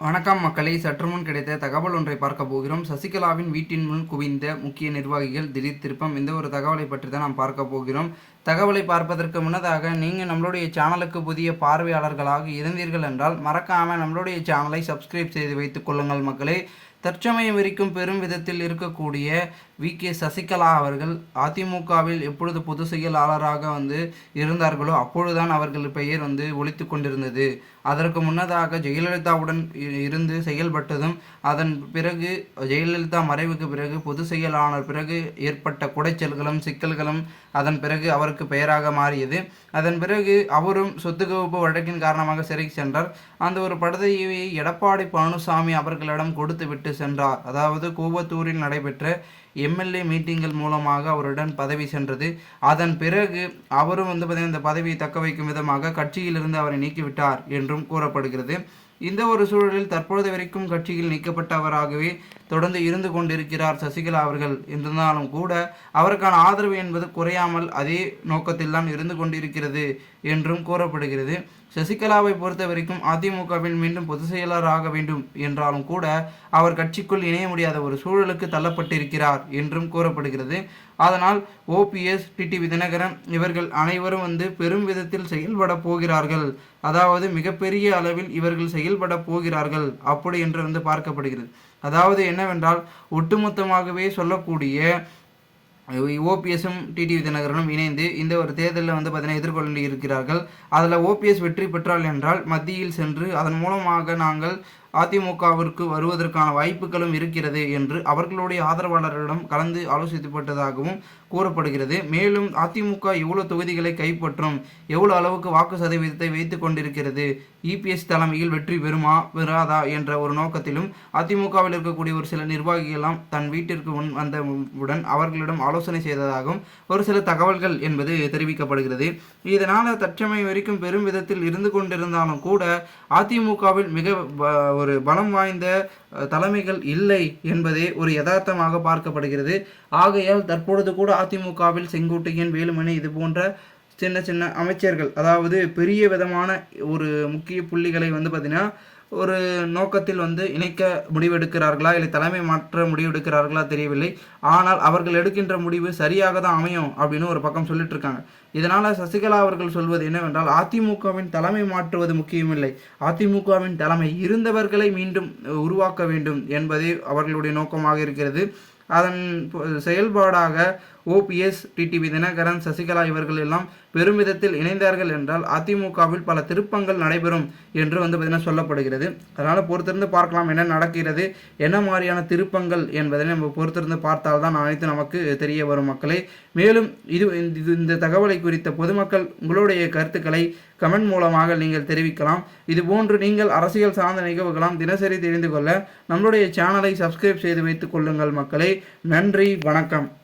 வணக்கம் மக்களை சற்று முன் கிடைத்த தகவல் ஒன்றை பார்க்க போகிறோம். சசிகலாவின் வீட்டின் முன் குவிந்த முக்கிய நிர்வாகிகள் திடீர் திருப்பம். இந்த ஒரு தகவலை பற்றி தான் நாம் பார்க்க போகிறோம். தகவலை பார்ப்பதற்கு முன்னதாக நீங்கள் நம்மளுடைய சேனலுக்கு புதிய பார்வையாளர்களாக இருந்தீர்கள் என்றால் மறக்காமல் நம்மளுடைய சேனலை சப்ஸ்கிரைப் செய்து வைத்துக் கொள்ளுங்கள் மக்களே. தற்சமயம் வரைக்கும் பெரும் விதத்தில் இருக்கக்கூடிய வி. கே. சசிகலா அவர்கள் அதிமுகவில் எப்பொழுது பொதுச் செயலாளராக வந்து இருந்தார்களோ அப்பொழுதுதான் அவர்கள் பெயர் வந்து ஒழித்து கொண்டிருந்தது. அதற்கு முன்னதாக ஜெயலலிதாவுடன் இ- இருந்து செயல்பட்டதும் அதன் பிறகு ஜெயலலிதா மறைவுக்கு பிறகு பொதுச் செயலாளர் பிறகு ஏற்பட்ட குடைச்சல்களும் சிக்கல்களும் அதன் பிறகு அவருக்கு பெயராக மாறியது. அதன் பிறகு அவரும் சொத்து குவிப்பு வழக்கின் காரணமாக சிறைக்கு சென்றார். அந்த ஒரு பதவியை எடப்பாடி பழனிசாமி அவர்களிடம் கொடுத்துவிட்டு விட்டு சென்றார். அதாவது கூவத்தூரில் நடைபெற்ற எம்எல்ஏ மீட்டிங்கள் மூலமாக அவருடன் பதவி சென்றது. அதன் பிறகு அவரும் வந்து பார்த்திங்கன்னா இந்த பதவியை தக்க வைக்கும் விதமாக கட்சியிலிருந்து அவரை நீக்கிவிட்டார் என்றும் கூறப்படுகிறது. இந்த ஒரு சூழலில் தற்பொழுது வரைக்கும் கட்சியில் நீக்கப்பட்டவராகவே தொடர்ந்து இருந்து கொண்டிருக்கிறார் சசிகலா அவர்கள். இருந்தாலும் கூட அவருக்கான ஆதரவு என்பது குறையாமல் அதே நோக்கத்தில் தான் இருந்து கொண்டிருக்கிறது என்றும் கூறப்படுகிறது. சசிகலாவை பொறுத்த வரைக்கும் அதிமுகவில் மீண்டும் பொதுச் செயலராக வேண்டும் என்றாலும் கூட அவர் கட்சிக்குள் இணைய முடியாத ஒரு சூழலுக்கு தள்ளப்பட்டிருக்கிறார் என்றும் கூறப்படுகிறது. அதனால் ஓபிஎஸ் டிடிவி தினகரன் இவர்கள் அனைவரும் வந்து பெரும் விதத்தில் செயல்பட போகிறார்கள். அதாவது மிகப்பெரிய அளவில் இவர்கள் செயல்பட போகிறார்கள் அப்படி என்று வந்து பார்க்கப்படுகிறது. அதாவது என்னவென்றால் ஒட்டுமொத்தமாகவே சொல்லக்கூடிய ஓபிஎஸும் டிடிவி தினகரனும் இணைந்து இந்த ஒரு தேர்தலில் வந்து பார்த்தீங்கன்னா எதிர்கொள்ள இருக்கிறார்கள். அதில் ஓபிஎஸ் வெற்றி பெற்றால் என்றால் மத்தியில் சென்று அதன் மூலமாக நாங்கள் அதிமுகவிற்கு வருவதற்கான வாய்ப்புகளும் இருக்கிறது என்று அவர்களுடைய ஆதரவாளர்களிடம் கலந்து ஆலோசிக்கப்பட்டதாகவும் கூறப்படுகிறது. மேலும் அதிமுக எவ்வளவு தொகுதிகளை கைப்பற்றும் எவ்வளவு அளவுக்கு வாக்கு சதவீதத்தை வைத்துக் கொண்டிருக்கிறது இபிஎஸ் தலைமையில் வெற்றி பெறுமா பெறாதா என்ற ஒரு நோக்கத்திலும் அதிமுகவில் இருக்கக்கூடிய ஒரு சில நிர்வாகிகளாம் தன் வீட்டிற்கு முன் வந்தவுடன் அவர்களிடம் ஆலோசனை செய்ததாகவும் ஒரு சில தகவல்கள் என்பது தெரிவிக்கப்படுகிறது. இதனால் தற்சமயம் வரைக்கும் பெரும் விதத்தில் இருந்து கொண்டிருந்தாலும் கூட அதிமுகவில் மிக ஒரு பலம் வாய்ந்த தலைமைகள் இல்லை என்பதே ஒரு யதார்த்தமாக பார்க்கப்படுகிறது. ஆகையால் தற்பொழுது கூட அதிமுகவில் செங்கோட்டையன் வேலுமணி இது போன்ற சின்ன சின்ன அமைச்சர்கள் அதாவது பெரிய விதமான ஒரு முக்கிய புள்ளிகளை வந்து பார்த்தீங்கன்னா ஒரு நோக்கத்தில் வந்து இணைக்க முடிவெடுக்கிறார்களா? இல்லை தலைமை மாற்ற முடிவெடுக்கிறார்களா தெரியவில்லை. ஆனால் அவர்கள் எடுக்கின்ற முடிவு சரியாக தான் அமையும் அப்படின்னு ஒரு பக்கம் சொல்லிட்டு இருக்காங்க இதனால் சசிகலா அவர்கள் சொல்வது என்னவென்றால் அதிமுகவின் தலைமை மாற்றுவது முக்கியமில்லை. அதிமுகவின் தலைமை இருந்தவர்களை மீண்டும் உருவாக்க வேண்டும் என்பதே அவர்களுடைய நோக்கமாக இருக்கிறது. அதன் செயல்பாடாக ஓபிஎஸ் டிடிவி தினகரன் சசிகலா இவர்கள் எல்லாம் பெருமிதத்தில் இணைந்தார்கள் என்றால் அதிமுகவில் பல திருப்பங்கள் நடைபெறும் என்று வந்து பார்த்தீங்கன்னா சொல்லப்படுகிறது. அதனால் பொறுத்திருந்து பார்க்கலாம் என்ன நடக்கிறது என்ன மாதிரியான திருப்பங்கள் என்பதை நம்ம பொறுத்திருந்து பார்த்தால் தான் அனைத்து நமக்கு தெரிய வரும் மக்களே. மேலும் இது இது இந்த தகவலை குறித்த பொதுமக்கள் உங்களுடைய கருத்துக்களை கமெண்ட் மூலமாக நீங்கள் தெரிவிக்கலாம். இது போன்று நீங்கள் அரசியல் சார்ந்த நிகழ்வுகளாம் தினசரி தெரிந்து கொள்ள நம்மளுடைய சேனலை சப்ஸ்கிரைப் செய்து வைத்துக் கொள்ளுங்கள் மக்களை. நன்றி வணக்கம்.